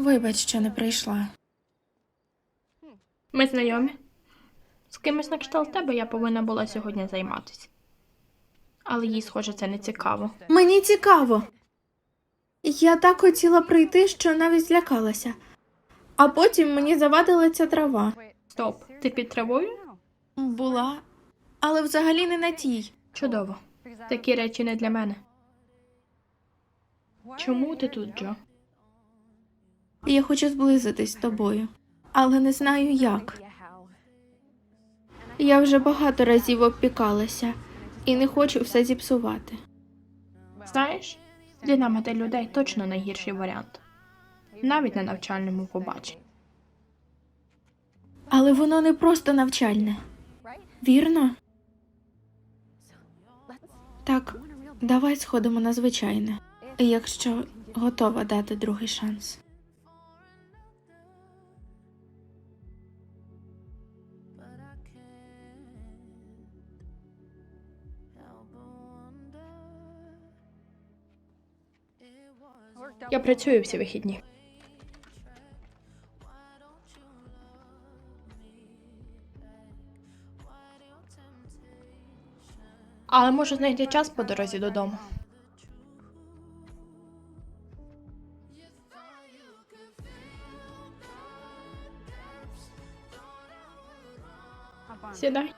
Вибач, що не прийшла. Ми знайомі. З кимось на кшталт тебе я повинна була сьогодні займатися. Але їй, схоже, це не цікаво. Мені цікаво. Я так хотіла прийти, що навіть злякалася. А потім мені завадила ця трава. Стоп, ти під травою? Була, але взагалі не на тій. Чудово. Такі речі не для мене. Чому ти тут, Джо? Я хочу зблизитись з тобою, але не знаю як. Я вже багато разів обпікалася і не хочу все зіпсувати. Знаєш, динамити людей точно найгірший варіант. Навіть на навчальному побаченні. Але воно не просто навчальне. Вірно? Так, давай сходимо на звичайне, якщо готова дати другий шанс. Я працюю всі вихідні. Але можу знайти час по дорозі додому. Сідай.